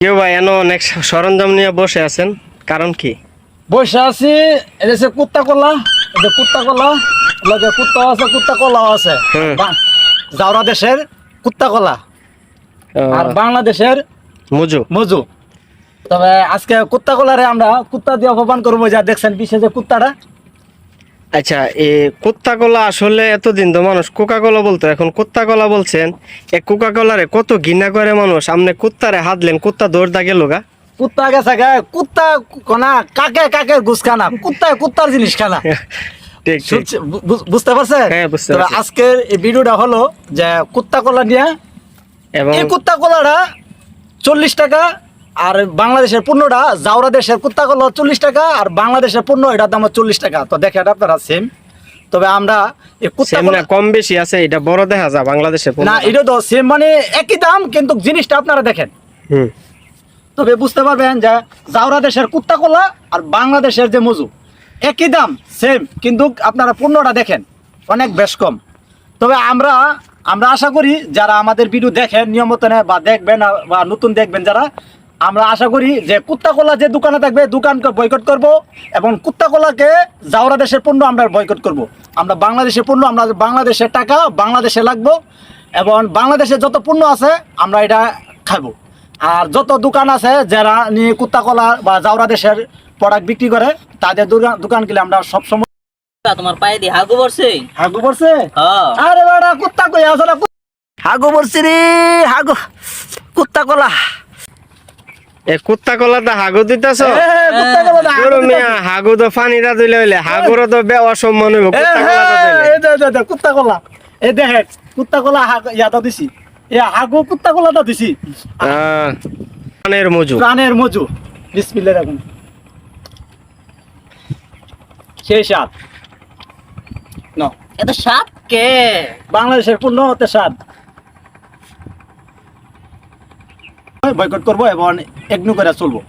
কেউ ভাই এন অনেক সরঞ্জাম নিয়ে বসে আছেন কারণ কি? বসে আছি এটা হচ্ছে কুত্তা কলা এটা কুত্তা কলা লগে কুত্তা আছে কুত্তা কলাও আছে। হুম। জাউরা দেশের কুত্তা কলা আর বাংলাদেশের মজু। মজু। তবে আজকে কুত্তা কলারে আমরা কুত্তা দিয়ে অপমান করব যা দেখছেন বিশেষ কুত্তাটা। আচ্ছা এ কোত্তা কলা আসলে এতদিন তো মানুষ কোকা কলা বলতো এখন কোত্তা কলা বলছেন এ কোকা কলারে কত ঘৃণা করে মানুষ? আপনি কুত্তারে হাতলেন কুত্তা দৌড় দা গেল গা। কুত্তা গেছে কুত্তা কোনা কাকে কাকে ঘুষ খানা? কুত্তা কুত্তার জিনিস খানা। বুঝতে পারছেন? হ্যাঁ, আজকের এই ভিডিওটা হলো যে কুত্তা কলা নিয়ে এবং এই কুত্তা কলাটা চল্লিশ টাকা আর বাংলাদেশের পণ্যটা জাউরা দেশের কুত্তা কলা চল্লিশ টাকা আর বাংলাদেশের পণ্য এটার দাম চল্লিশ টাকা। তো দেখেন আপনারা সেম তবে আমরা কম বেশি আছে এটা বড় দেখা যা বাংলাদেশে না এটা তো সেম মানে একই দাম কিন্তু জিনিসটা আপনারা দেখেন। তবে বুঝতে পারবেন যে জাউরা দেশের কুত্তা কলা আর বাংলাদেশের যে মজু একই দাম সেম কিন্তু আপনারা পণ্যটা দেখেন অনেক বেশ কম। তবে আমরা আমরা আশা করি যারা আমাদের ভিডিও দেখেন নিয়মিত নেয় বা দেখবেন বা নতুন দেখবেন যারা আমরা আশা করি যে কুত্তা কলা যে দোকানে থাকবে দোকানকে বয়কট করব এবং কুত্তা কলাকে জাউরা দেশের পণ্য আমরা বয়কট করব। আমরা বাংলাদেশের পণ্য আমরা বাংলাদেশের টাকা বাংলাদেশে লাগবো এবং বাংলাদেশে যত পণ্য আছে আমরা এটা খাব। আর যত দোকান আছে যারা নিয়ে কুত্তা কলা বা জাউরা দেশের প্রোডাক্ট বিক্রি করে তাদের দোকান গেলে আমরা সবসময় তোমার পায়ে দিয়ে হাগু পড়ছে? হাগু পড়ছে? হ্যাঁ। আরে বাড়া কুত্তা কই? আসলে হাগু পড়ছে রে হাগু। কুত্তা কলা এ কুত্তা কলাটা হাগু দিতেছ? এ, কুত্তা কলা না, হাগু গরু দিতাছে। মিয়া হাগু তো পানিটা দিলে হইলে হাগুরও তো বে অসম্মান হইব কুত্তা কলাটা দিলে। এই দে, দে, দে, কুত্তা কলা। এই দেখে কুত্তা কলা ইয়াটা দিছি। এ হাগু কুত্তা কলাটা দিছি। প্রাণের মজু। প্রাণের মজু। বিসমিল্লাহ রাখুন। সেই সাত ন এত সাপ কে? বাংলাদেশের পূর্ণ হতে স্বাদ বয়কট করব এবং এগনু করে চলবো।